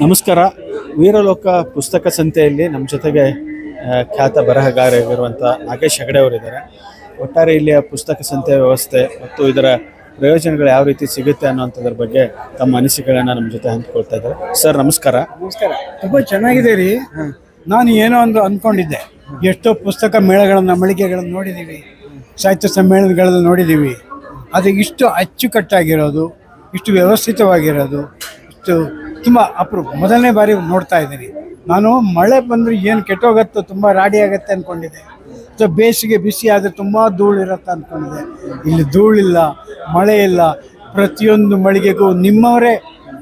ನಮಸ್ಕಾರ. ವೀರಲೋಕ ಪುಸ್ತಕ ಸಂತೆಯಲ್ಲಿ ನಮ್ಮ ಜೊತೆಗೆ ಖ್ಯಾತ ಬರಹಗಾರರಾಗಿರುವಂಥ ನಾಗೇಶ್ ಹೆಗಡೆ ಅವರಿದ್ದಾರೆ. ಒಟ್ಟಾರೆ ಇಲ್ಲಿಯ ಪುಸ್ತಕ ಸಂತೆ ವ್ಯವಸ್ಥೆ ಮತ್ತು ಇದರ ಪ್ರಯೋಜನಗಳು ಯಾವ ರೀತಿ ಸಿಗುತ್ತೆ ಅನ್ನೋಂಥದ್ರ ಬಗ್ಗೆ ತಮ್ಮ ಅನಿಸಿಕೆಗಳನ್ನು ನಮ್ಮ ಜೊತೆ ಹಂಚ್ಕೊಳ್ತಾ ಇದ್ದಾರೆ. ಸರ್, ನಮಸ್ಕಾರ. ನಮಸ್ಕಾರ. ತುಂಬ ಚೆನ್ನಾಗಿದೆ ರೀ. ನಾನು ಏನೋ ಒಂದು ಅಂದ್ಕೊಂಡಿದ್ದೆ ಎಷ್ಟೋ ಪುಸ್ತಕ ಮೇಳಗಳನ್ನು, ಮಳಿಗೆಗಳನ್ನು ನೋಡಿದ್ದೀವಿ ಸಾಹಿತ್ಯ ಸಮ್ಮೇಳನಗಳನ್ನು ನೋಡಿದ್ದೀವಿ ಅದು ಇಷ್ಟು ಅಚ್ಚುಕಟ್ಟಾಗಿರೋದು, ಇಷ್ಟು ವ್ಯವಸ್ಥಿತವಾಗಿರೋದು, ಇಷ್ಟು ತುಂಬ ಅಪರೂಪ. ಮೊದಲನೇ ಬಾರಿ ನೋಡ್ತಾ ಇದ್ದೀನಿ. ನಾನು ಮಳೆ ಬಂದರೆ ಏನು ಕೆಟ್ಟೋಗತ್ತೋ ತುಂಬ ರಾಡಿ ಆಗತ್ತೆ ಅಂದ್ಕೊಂಡಿದ್ದೆ ಸೊ ಬೇಸಿಗೆ ಬಿಸಿ ಆದರೆ ತುಂಬ ಧೂಳಿರತ್ತೆ ಅಂದ್ಕೊಂಡಿದ್ದೆ ಇಲ್ಲಿ ಧೂಳಿಲ್ಲ ಮಳೆ ಇಲ್ಲ. ಪ್ರತಿಯೊಂದು ಮಳಿಗೆಗೂ ನಿಮ್ಮವರೇ,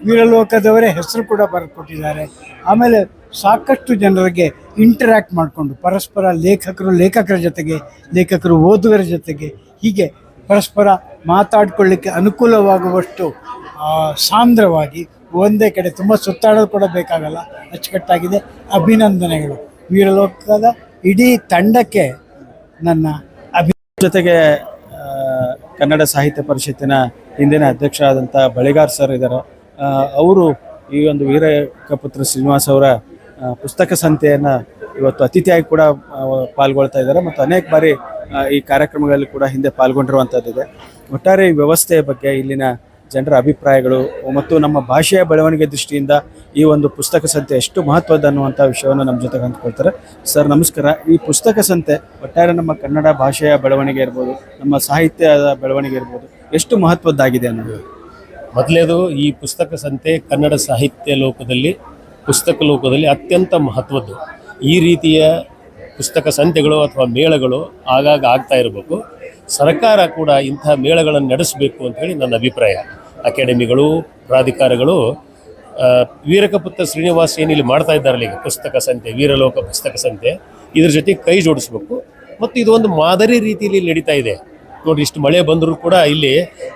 ವೀರಲೋಕದವರೇ ಹೆಸರು ಕೂಡ ಬರೆದುಕೊಟ್ಟಿದ್ದಾರೆ ಆಮೇಲೆ ಸಾಕಷ್ಟು ಜನರಿಗೆ ಇಂಟರ್ಯಾಕ್ಟ್ ಮಾಡಿಕೊಂಡು ಪರಸ್ಪರ ಲೇಖಕರು, ಲೇಖಕರ ಜೊತೆಗೆ, ಲೇಖಕರು ಓದುಗರ ಜೊತೆಗೆ ಹೀಗೆ ಪರಸ್ಪರ ಮಾತಾಡ್ಕೊಳ್ಳಿಕ್ಕೆ ಅನುಕೂಲವಾಗುವಷ್ಟು ಸಾಂದ್ರವಾಗಿ ಒಂದೇ ಕಡೆ ತುಂಬ ಸುತ್ತಾಡೋದು ಕೂಡ ಬೇಕಾಗಲ್ಲ. ಅಚ್ಚುಕಟ್ಟಾಗಿದೆ. ಅಭಿನಂದನೆಗಳು. ವೀರಲೋಕದ ಇಡೀ ತಂಡಕ್ಕೆ ನನ್ನ ಅಭಿ ಜೊತೆಗೆ ಕನ್ನಡ ಸಾಹಿತ್ಯ ಪರಿಷತ್ತಿನ ಹಿಂದಿನ ಅಧ್ಯಕ್ಷರಾದಂಥ ಬಳಿಗಾರ್ ಸರ್ ಇದ್ದಾರೆ ಅವರು ಈ ಒಂದು ವೀರಕಪುತ್ರ ಶ್ರೀನಿವಾಸ್ ಅವರ ಪುಸ್ತಕ ಸಂತೆಯನ್ನು ಇವತ್ತು ಅತಿಥಿಯಾಗಿ ಕೂಡ ಪಾಲ್ಗೊಳ್ತಾ ಇದ್ದಾರೆ ಮತ್ತು ಅನೇಕ ಬಾರಿ ಈ ಕಾರ್ಯಕ್ರಮಗಳಲ್ಲಿ ಕೂಡ ಹಿಂದೆ ಪಾಲ್ಗೊಂಡಿರುವಂಥದ್ದಿದೆ ಒಟ್ಟಾರೆ ಈ ವ್ಯವಸ್ಥೆಯ ಬಗ್ಗೆ ಇಲ್ಲಿನ ಜನರ ಅಭಿಪ್ರಾಯಗಳು ಮತ್ತು ನಮ್ಮ ಭಾಷೆಯ ಬೆಳವಣಿಗೆ ದೃಷ್ಟಿಯಿಂದ ಈ ಒಂದು ಪುಸ್ತಕ ಸಂತೆ ಎಷ್ಟು ಮಹತ್ವದ ಅನ್ನುವಂಥ ವಿಷಯವನ್ನು ನಮ್ಮ ಜೊತೆಗೆ ಹಂಚ್ಕೊಳ್ತಾರೆ. ಸರ್, ನಮಸ್ಕಾರ. ಈ ಪುಸ್ತಕ ಸಂತೆ ಒಟ್ಟಾರೆ ನಮ್ಮ ಕನ್ನಡ ಭಾಷೆಯ ಬೆಳವಣಿಗೆ ಇರ್ಬೋದು, ನಮ್ಮ ಸಾಹಿತ್ಯದ ಬೆಳವಣಿಗೆ ಇರ್ಬೋದು, ಎಷ್ಟು ಮಹತ್ವದ್ದಾಗಿದೆ ಅನ್ನೋದು? ಮೊದಲೇದು, ಈ ಪುಸ್ತಕ ಸಂತೆ ಕನ್ನಡ ಸಾಹಿತ್ಯ ಲೋಕದಲ್ಲಿ, ಪುಸ್ತಕ ಲೋಕದಲ್ಲಿ ಅತ್ಯಂತ ಮಹತ್ವದ್ದು. ಈ ರೀತಿಯ ಪುಸ್ತಕ ಸಂತೆಗಳು ಅಥವಾ ಮೇಳಗಳು ಆಗಾಗ ಆಗ್ತಾ ಇರಬೇಕು. ಸರ್ಕಾರ ಕೂಡ ಇಂಥ ಮೇಳಗಳನ್ನು ನಡೆಸಬೇಕು ಅಂತ ಹೇಳಿ ನನ್ನ ಅಭಿಪ್ರಾಯ. ಅಕಾಡೆಮಿಗಳು, ಪ್ರಾಧಿಕಾರಗಳು ವೀರಕಪುತ್ರ ಶ್ರೀನಿವಾಸ್ ಏನಿಲ್ಲಿ ಮಾಡ್ತಾ ಇದ್ದಾರಲ್ಲ ಈಗ ಪುಸ್ತಕ ಸಂತೆ, ವೀರಲೋಕ ಪುಸ್ತಕ ಸಂತೆ, ಇದ್ರ ಜೊತೆ ಕೈ ಜೋಡಿಸ್ಬೇಕು. ಮತ್ತು ಇದು ಒಂದು ಮಾದರಿ ರೀತಿಯಲ್ಲಿ ನಡೀತಾ ಇದೆ. ನೋಡಿ ಇಷ್ಟು ಮಳೆ ಬಂದರೂ ಕೂಡ ಇಲ್ಲಿ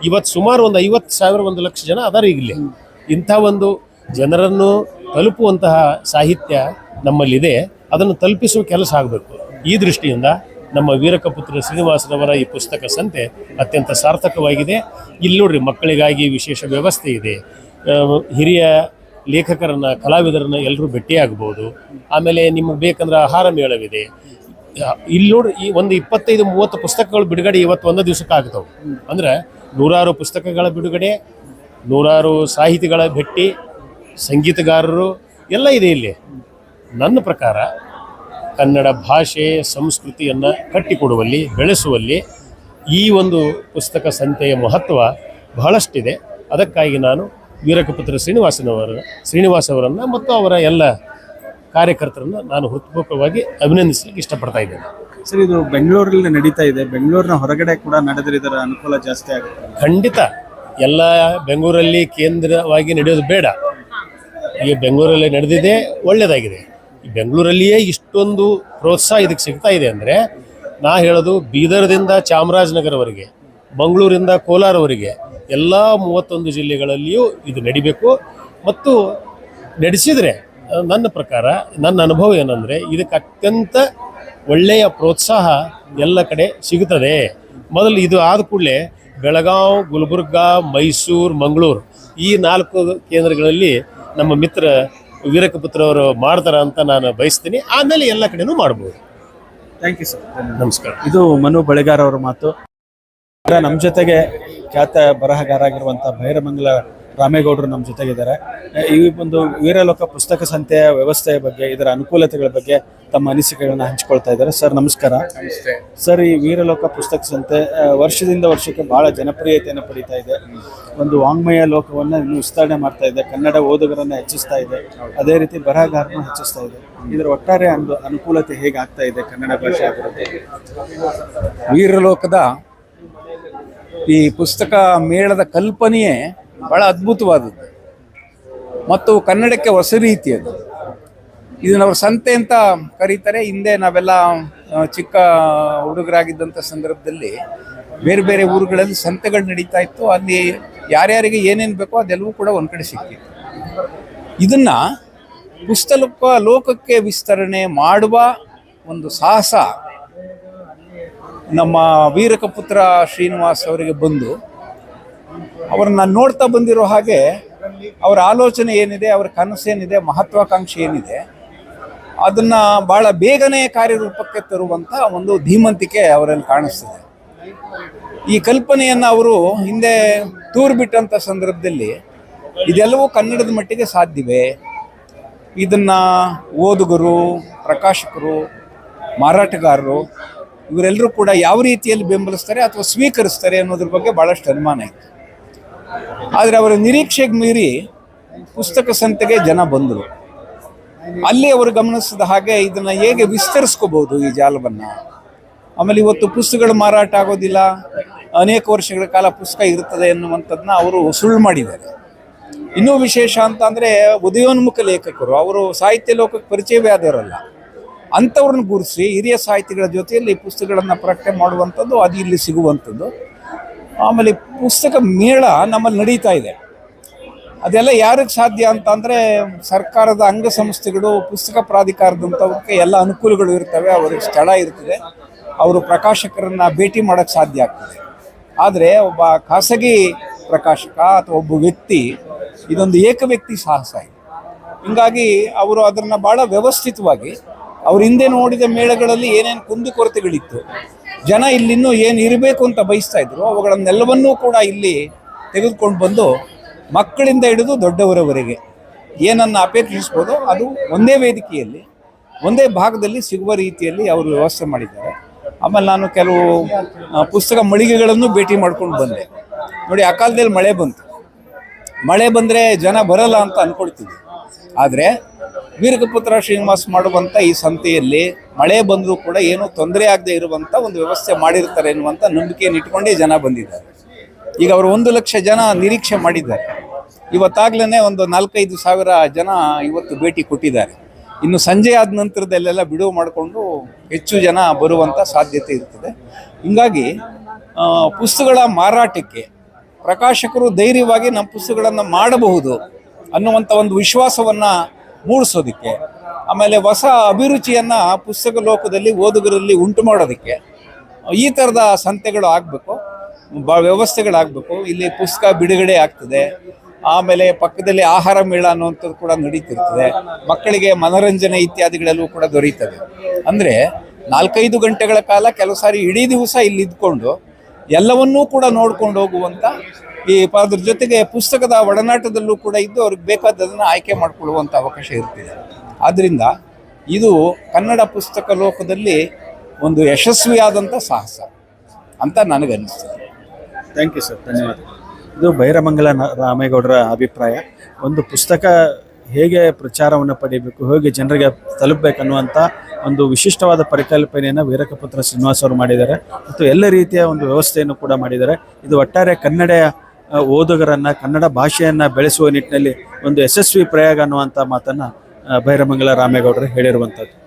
ಇವತ್ತು ಸುಮಾರು ಒಂದು ಐವತ್ತು ಸಾವಿರ ಒಂದು ಲಕ್ಷ ಜನ ಅದಾರ ಇಲ್ಲಿ. ಇಂಥ ಒಂದು ಜನರನ್ನು ತಲುಪುವಂತಹ ಸಾಹಿತ್ಯ ನಮ್ಮಲ್ಲಿದೆ. ಅದನ್ನು ತಲುಪಿಸುವ ಕೆಲಸ ಆಗಬೇಕು. ಈ ದೃಷ್ಟಿಯಿಂದ ನಮ್ಮ ವೀರಕಪುತ್ರ ಶ್ರೀನಿವಾಸರವರ ಈ ಪುಸ್ತಕ ಸಂತೆ ಅತ್ಯಂತ ಸಾರ್ಥಕವಾಗಿದೆ. ಇಲ್ಲಿ ನೋಡ್ರಿ, ಮಕ್ಕಳಿಗಾಗಿ ವಿಶೇಷ ವ್ಯವಸ್ಥೆ ಇದೆ. ಹಿರಿಯ ಲೇಖಕರನ್ನ, ಕಲಾವಿದರನ್ನ ಎಲ್ಲರೂ ಭೇಟಿಯಾಗಬಹುದು. ಆಮೇಲೆ ನಿಮಗೆ ಬೇಕಂದ್ರೆ ಆಹಾರ ಮೇಳವಿದೆ. ಇಲ್ಲಿ ನೋಡ್ರಿ, ಈ ಒಂದು ಇಪ್ಪತ್ತೈದು, ಮೂವತ್ತು ಪುಸ್ತಕಗಳು ಬಿಡುಗಡೆ ಇವತ್ತು ಒಂದು ದಿವಸಕ್ಕೆ ಆಗ್ತವೆ. ಅಂದ್ರೆ ನೂರಾರು ಪುಸ್ತಕಗಳ ಬಿಡುಗಡೆ, ನೂರಾರು ಸಾಹಿತಿಗಳ ಭೇಟಿ, ಸಂಗೀತಗಾರರು, ಎಲ್ಲ ಇದೆ ಇಲ್ಲಿ. ನನ್ನ ಪ್ರಕಾರ ಕನ್ನಡ ಭಾಷೆ ಸಂಸ್ಕೃತಿಯನ್ನು ಕಟ್ಟಿಕೊಡುವಲ್ಲಿ ಬೆಳೆಸುವಲ್ಲಿ ಈ ಒಂದು ಪುಸ್ತಕ ಸಂತೆಯ ಮಹತ್ವ ಬಹಳಷ್ಟಿದೆ. ಅದಕ್ಕಾಗಿ ನಾನು ವೀರಕಪುತ್ರ ಶ್ರೀನಿವಾಸನವರ ಶ್ರೀನಿವಾಸ್ ಅವರನ್ನು ಮತ್ತು ಅವರ ಎಲ್ಲ ಕಾರ್ಯಕರ್ತರನ್ನು ನಾನು ಹೃತ್ಪೂರ್ವಕವಾಗಿ ಅಭಿನಂದಿಸಲಿಕ್ಕೆ ಇಷ್ಟಪಡ್ತಾ ಇದ್ದೇನೆ. ಸರ್ ಇದು ಬೆಂಗಳೂರಲ್ಲಿ ನಡೀತಾ ಇದೆ. ಬೆಂಗಳೂರಿನ ಹೊರಗಡೆ ಕೂಡ ನಡೆದ್ರೆ ಇದರ ಅನುಕೂಲ ಜಾಸ್ತಿ ಆಗುತ್ತೆ. ಖಂಡಿತ. ಎಲ್ಲ ಬೆಂಗಳೂರಲ್ಲಿ ಕೇಂದ್ರವಾಗಿ ನಡೆಯೋದು ಬೇಡ. ಈಗ ಬೆಂಗಳೂರಲ್ಲಿ ನಡೆದಿದೆ ಒಳ್ಳೆಯದಾಗಿದೆ ಬೆಂಗಳೂರಲ್ಲಿಯೇ ಇಷ್ಟೊಂದು ಪ್ರೋತ್ಸಾಹ ಇದಕ್ಕೆ ಸಿಗ್ತಾ ಇದೆ ಅಂದರೆ ನಾ ಹೇಳೋದು ಬೀದರ್ದಿಂದ ಚಾಮರಾಜನಗರವರೆಗೆ ಮಂಗಳೂರಿಂದ ಕೋಲಾರವರೆಗೆ ಎಲ್ಲ ಮೂವತ್ತೊಂದು ಜಿಲ್ಲೆಗಳಲ್ಲಿಯೂ ಇದು ನಡಿಬೇಕು. ಮತ್ತು ನಡೆಸಿದರೆ ನನ್ನ ಪ್ರಕಾರ, ನನ್ನ ಅನುಭವ ಏನಂದರೆ ಇದಕ್ಕೆ ಅತ್ಯಂತ ಒಳ್ಳೆಯ ಪ್ರೋತ್ಸಾಹ ಎಲ್ಲ ಕಡೆ ಸಿಗುತ್ತದೆ. ಮೊದಲು ಇದು ಆದ ಕೂಡಲೇ ಬೆಳಗಾವ್, ಗುಲ್ಬರ್ಗಾ, ಮೈಸೂರು, ಮಂಗಳೂರು ಈ ನಾಲ್ಕು ಕೇಂದ್ರಗಳಲ್ಲಿ ನಮ್ಮ ಮಿತ್ರ ವೀರಕಪುತ್ರ ಅವರು ಮಾಡ್ತಾರ ಅಂತ ನಾನು ಬಯಸ್ತೀನಿ. ಆಮೇಲೆ ಎಲ್ಲ ಕಡೆನೂ ಮಾಡ್ಬೋದು. ಥ್ಯಾಂಕ್ ಯು ಸರ್ ನಮಸ್ಕಾರ. ಇದು ಮನು ಬಳೆಗಾರ ಅವರ ಮಾತು ನಮ್ಮ ಜೊತೆಗೆ ಖ್ಯಾತ ಬರಹಗಾರ ಆಗಿರುವಂಥ ಭೈರಮಂಗಲ ರಾಮೇಗೌಡರು ನಮ್ಮ ಜೊತೆಗಿದ್ದಾರೆ. ಈ ಒಂದು ವೀರಲೋಕ ಪುಸ್ತಕ ಸಂತೆಯ ವ್ಯವಸ್ಥೆಯ ಬಗ್ಗೆ ಇದರ ಅನುಕೂಲತೆಗಳ ಬಗ್ಗೆ ತಮ್ಮ ಅನಿಸಿಕೆಗಳನ್ನು ಹಂಚಿಕೊಳ್ತಾ ಇದ್ದಾರೆ. ಸರ್ ನಮಸ್ಕಾರ. ಸರ್ ಈ ವೀರಲೋಕ ಪುಸ್ತಕ ಸಂತೆ ವರ್ಷದಿಂದ ವರ್ಷಕ್ಕೆ ಬಹಳ ಜನಪ್ರಿಯತೆಯನ್ನು ಪಡೀತಾ ಇದೆ. ಒಂದು ವಾಂಗ್ಮಯ ಲೋಕವನ್ನು ಇನ್ನು ವಿಸ್ತರಣೆ ಮಾಡ್ತಾ ಇದೆ. ಕನ್ನಡ ಓದುಗರನ್ನ ಹೆಚ್ಚಿಸ್ತಾ ಇದೆ. ಅದೇ ರೀತಿ ಬರಹಗಾರನ ಹೆಚ್ಚಿಸ್ತಾ ಇದೆ. ಇದರ ಒಟ್ಟಾರೆ ಒಂದು ಅನುಕೂಲತೆ ಹೇಗೆ ಆಗ್ತಾ ಇದೆ ಕನ್ನಡ ಭಾಷೆ ಆಗಿರುತ್ತೆ ವೀರಲೋಕದ ಈ ಪುಸ್ತಕ ಮೇಳದ ಕಲ್ಪನೆಯೇ ಬಹಳ ಅದ್ಭುತವಾದದ್ದು. ಮತ್ತು ಕನ್ನಡಕ್ಕೆ ಹೊಸ ರೀತಿಯದು ಇದನ್ನ ಅವರು ಸಂತೆ ಅಂತ ಕರೀತಾರೆ. ಹಿಂದೆ ನಾವೆಲ್ಲ ಚಿಕ್ಕ ಹುಡುಗರಾಗಿದ್ದಂಥ ಸಂದರ್ಭದಲ್ಲಿ ಬೇರೆ ಬೇರೆ ಊರುಗಳಲ್ಲಿ ಸಂತೆಗಳು ನಡೀತಾ ಇತ್ತು. ಅಲ್ಲಿ ಯಾರ್ಯಾರಿಗೆ ಏನೇನು ಬೇಕೋ ಅದೆಲ್ಲವೂ ಕೂಡ ಒಂದು ಕಡೆ ಸಿಕ್ತಿತ್ತು ಇದನ್ನು ಪುಸ್ತಕ ಲೋಕಕ್ಕೆ ವಿಸ್ತರಣೆ ಮಾಡುವ ಒಂದು ಸಾಹಸ ನಮ್ಮ ವೀರಕಪುತ್ರ ಶ್ರೀನಿವಾಸ್ ಅವರಿಗೆ ಬಂದು ಅವರನ್ನ ನೋಡ್ತಾ ಬಂದಿರೋ ಹಾಗೆ ಅವರ ಆಲೋಚನೆ ಏನಿದೆ, ಅವರ ಕನಸೇನಿದೆ, ಮಹತ್ವಾಕಾಂಕ್ಷೆ ಏನಿದೆ, ಅದನ್ನ ಬಹಳ ಬೇಗನೆ ಕಾರ್ಯರೂಪಕ್ಕೆ ತರುವಂತ ಒಂದು ಧೀಮಂತಿಕೆ ಅವರಲ್ಲಿ ಕಾಣಿಸ್ತದೆ. ಈ ಕಲ್ಪನೆಯನ್ನ ಅವರು ಹಿಂದೆ ತೂರು ಬಿಟ್ಟಂತ ಸಂದರ್ಭದಲ್ಲಿ, ಇದೆಲ್ಲವೂ ಕನ್ನಡದ ಮಟ್ಟಿಗೆ ಸಾಧ್ಯವೇ? ಇದನ್ನ ಓದುಗರು, ಪ್ರಕಾಶಕರು, ಮಾರಾಟಗಾರರು, ಇವರೆಲ್ಲರೂ ಕೂಡ ಯಾವ ರೀತಿಯಲ್ಲಿ ಬೆಂಬಲಿಸ್ತಾರೆ ಅಥವಾ ಸ್ವೀಕರಿಸ್ತಾರೆ ಅನ್ನೋದ್ರ ಬಗ್ಗೆ ಬಹಳಷ್ಟು ಅನುಮಾನ ಇತ್ತು. ಆದರೆ ಅವರ ನಿರೀಕ್ಷೆಗೆ ಮೀರಿ ಪುಸ್ತಕ ಸಂತೆಗೆ ಜನ ಬಂದರು. ಅಲ್ಲಿ ಅವರು ಗಮನಿಸಿದ ಹಾಗೆ ಇದನ್ನು ಹೇಗೆ ವಿಸ್ತರಿಸ್ಕೋಬಹುದು ಈ ಜಾಲವನ್ನು? ಆಮೇಲೆ ಇವತ್ತು ಪುಸ್ತಕಗಳು ಮಾರಾಟ ಆಗೋದಿಲ್ಲ, ಅನೇಕ ವರ್ಷಗಳ ಕಾಲ ಪುಸ್ತಕ ಇರ್ತದೆ ಎನ್ನುವಂಥದ್ದನ್ನ ಅವರು ಸುಳ್ಳು ಮಾಡಿದ್ದಾರೆ. ಇನ್ನೂ ವಿಶೇಷ ಅಂತ ಅಂದರೆ ಉದಯೋನ್ಮುಖ ಲೇಖಕರು, ಅವರು ಸಾಹಿತ್ಯ ಲೋಕಕ್ಕೆ ಪರಿಚಯವೇ ಆದವರಲ್ಲ. ಅಂಥವ್ರನ್ನ ಗುರುಸಿ ಹಿರಿಯ ಸಾಹಿತಿಗಳ ಜೊತೆಯಲ್ಲಿ ಪುಸ್ತಕಗಳನ್ನು ಪ್ರಕಟಣೆ ಮಾಡುವಂಥದ್ದು ಅದು ಇಲ್ಲಿ ಸಿಗುವಂಥದ್ದು. ಆಮೇಲೆ ಪುಸ್ತಕ ಮೇಳ ನಮ್ಮಲ್ಲಿ ನಡೀತಾ ಇದೆ. ಅದೆಲ್ಲ ಯಾರಿಗೆ ಸಾಧ್ಯ ಅಂತಂದರೆ ಸರ್ಕಾರದ ಅಂಗಸಂಸ್ಥೆಗಳು, ಪುಸ್ತಕ ಪ್ರಾಧಿಕಾರದಂಥವಕ್ಕೆ ಎಲ್ಲ ಅನುಕೂಲಗಳು ಇರ್ತವೆ, ಅವರಿಗೆ ಸ್ಥಳ ಇರ್ತದೆ, ಅವರು ಪ್ರಕಾಶಕರನ್ನು ಭೇಟಿ ಮಾಡೋಕ್ಕೆ ಸಾಧ್ಯ ಆಗ್ತದೆ. ಆದರೆ ಒಬ್ಬ ಖಾಸಗಿ ಪ್ರಕಾಶಕ ಅಥವಾ ಒಬ್ಬ ವ್ಯಕ್ತಿ, ಇದೊಂದು ಏಕ ವ್ಯಕ್ತಿ ಸಾಹಸ ಇದೆ. ಹಿಂಗಾಗಿ ಅವರು ಅದನ್ನು ಭಾಳ ವ್ಯವಸ್ಥಿತವಾಗಿ, ಅವ್ರ ಹಿಂದೆ ನೋಡಿದ ಮೇಳಗಳಲ್ಲಿ ಏನೇನು ಕುಂದುಕೊರತೆಗಳಿತ್ತು ಜನ ಇಲ್ಲಿನ್ನೂ ಏನು ಇರಬೇಕು ಅಂತ ಬಯಸ್ತಾ ಇದ್ರು, ಅವುಗಳನ್ನೆಲ್ಲವನ್ನೂ ಕೂಡ ಇಲ್ಲಿ ತೆಗೆದುಕೊಂಡು ಬಂದು ಮಕ್ಕಳಿಂದ ಹಿಡಿದು ದೊಡ್ಡವರವರೆಗೆ ಏನನ್ನು ಅಪೇಕ್ಷಿಸ್ಬೋದು ಅದು ಒಂದೇ ವೇದಿಕೆಯಲ್ಲಿ, ಒಂದೇ ಭಾಗದಲ್ಲಿ ಸಿಗುವ ರೀತಿಯಲ್ಲಿ ಅವರು ವ್ಯವಸ್ಥೆ ಮಾಡಿದ್ದಾರೆ. ಆಮೇಲೆ ನಾನು ಕೆಲವು ಪುಸ್ತಕ ಮಳಿಗೆಗಳನ್ನು ಭೇಟಿ ಮಾಡ್ಕೊಂಡು ಬಂದೆ. ನೋಡಿ, ಆ ಕಾಲದಲ್ಲಿ ಮಳೆ ಬಂತು. ಮಳೆ ಬಂದರೆ ಜನ ಬರಲ್ಲ ಅಂತ ಅನ್ಕೊಳ್ತಿದ್ವಿ ಆದರೆ ವೀರಕಪುತ್ರ ಶ್ರೀನಿವಾಸ್ ಮಾಡುವಂಥ ಈ ಸಂತೆಯಲ್ಲಿ ಮಳೆ ಬಂದರೂ ಕೂಡ ಏನೂ ತೊಂದರೆ ಆಗದೆ ಇರುವಂಥ ಒಂದು ವ್ಯವಸ್ಥೆ ಮಾಡಿರ್ತಾರೆ ಎನ್ನುವಂಥ ನಂಬಿಕೆಯನ್ನು ಇಟ್ಕೊಂಡೇ ಜನ ಬಂದಿದ್ದಾರೆ. ಈಗ ಅವರು ಒಂದು ಲಕ್ಷ ಜನ ನಿರೀಕ್ಷೆ ಮಾಡಿದ್ದಾರೆ. ಇವತ್ತಾಗ್ಲೇ ಒಂದು ನಾಲ್ಕೈದು ಸಾವಿರ ಜನ ಇವತ್ತು ಭೇಟಿ ಕೊಟ್ಟಿದ್ದಾರೆ. ಇನ್ನು ಸಂಜೆ ಆದ ನಂತರದಲ್ಲೆಲ್ಲ ಬಿಡುವು ಮಾಡಿಕೊಂಡು ಹೆಚ್ಚು ಜನ ಬರುವಂಥ ಸಾಧ್ಯತೆ ಇರ್ತದೆ. ಹಿಂಗಾಗಿ ಪುಸ್ತಕಗಳ ಮಾರಾಟಕ್ಕೆ ಪ್ರಕಾಶಕರು ಧೈರ್ಯವಾಗಿ ನಮ್ಮ ಪುಸ್ತಕಗಳನ್ನು ಮಾಡಬಹುದು. ಅನ್ನುವಂಥ ಒಂದು ವಿಶ್ವಾಸವನ್ನು ಮೂಡಿಸೋದಕ್ಕೆ, ಆಮೇಲೆ ಹೊಸ ಅಭಿರುಚಿಯನ್ನ ಪುಸ್ತಕ ಲೋಕದಲ್ಲಿ ಓದುಗರಲ್ಲಿ ಉಂಟು ಮಾಡೋದಕ್ಕೆ, ಈ ಥರದ ಸಂತೆಗಳು ಆಗಬೇಕು, ಬ ವ್ಯವಸ್ಥೆಗಳಾಗಬೇಕು. ಇಲ್ಲಿ ಪುಸ್ತಕ ಬಿಡುಗಡೆ ಆಗ್ತದೆ. ಆಮೇಲೆ ಪಕ್ಕದಲ್ಲಿ ಆಹಾರ ಮೇಳ ಅನ್ನುವಂಥದ್ದು ಕೂಡ ನಡೀತಿರ್ತದೆ. ಮಕ್ಕಳಿಗೆ ಮನೋರಂಜನೆ ಇತ್ಯಾದಿಗಳೆಲ್ಲವೂ ಕೂಡ ದೊರೀತದೆ. ಅಂದರೆ ನಾಲ್ಕೈದು ಗಂಟೆಗಳ ಕಾಲ ಕೆಲವು ಸಾರಿ ಇಡೀ ದಿವಸ ಇಲ್ಲಿ ಇದ್ಕೊಂಡು ಎಲ್ಲವನ್ನೂ ಕೂಡ ನೋಡ್ಕೊಂಡು ಹೋಗುವಂಥ ಈ ಅದ್ರ ಜೊತೆಗೆ ಪುಸ್ತಕದ ಒಡನಾಟದಲ್ಲೂ ಕೂಡ ಇದ್ದು ಅವ್ರಿಗೆ ಬೇಕಾದದನ್ನು ಆಯ್ಕೆ ಮಾಡಿಕೊಳ್ಳುವಂಥ ಅವಕಾಶ ಇರ್ತಿದೆ. ಆದ್ದರಿಂದ ಇದು ಕನ್ನಡ ಪುಸ್ತಕ ಲೋಕದಲ್ಲಿ ಒಂದು ಯಶಸ್ವಿಯಾದಂಥ ಸಾಹಸ ಅಂತ ನನಗನ್ನಿಸ್ತದೆ. ಥ್ಯಾಂಕ್ ಯು ಸರ್ ಧನ್ಯವಾದ. ಇದು ಭೈರಮಂಗಲ ರಾಮೇಗೌಡರ ಅಭಿಪ್ರಾಯ. ಒಂದು ಪುಸ್ತಕ ಹೇಗೆ ಪ್ರಚಾರವನ್ನು ಪಡಿಬೇಕು, ಹೇಗೆ ಜನರಿಗೆ ತಲುಪಬೇಕನ್ನುವಂಥ ಒಂದು ವಿಶಿಷ್ಟವಾದ ಪರಿಕಲ್ಪನೆಯನ್ನು ವೀರಕಪುತ್ರ ಶ್ರೀನಿವಾಸ್ ಅವರು ಮಾಡಿದ್ದಾರೆ. ಮತ್ತು ಎಲ್ಲ ರೀತಿಯ ಒಂದು ವ್ಯವಸ್ಥೆಯನ್ನು ಕೂಡ ಮಾಡಿದ್ದಾರೆ. ಇದು ಒಟ್ಟಾರೆ ಕನ್ನಡ ಓದುಗರನ್ನ ಕನ್ನಡ ಭಾಷೆಯನ್ನು ಬೆಳೆಸುವ ನಿಟ್ಟಿನಲ್ಲಿ ಒಂದು ಯಶಸ್ವಿ ಪ್ರಯೋಗ ಅನ್ನುವಂಥ ಮಾತನ್ನು ಬೈರಮಂಗಲ ರಾಮೇಗೌಡರು ಹೇಳಿರುವಂಥದ್ದು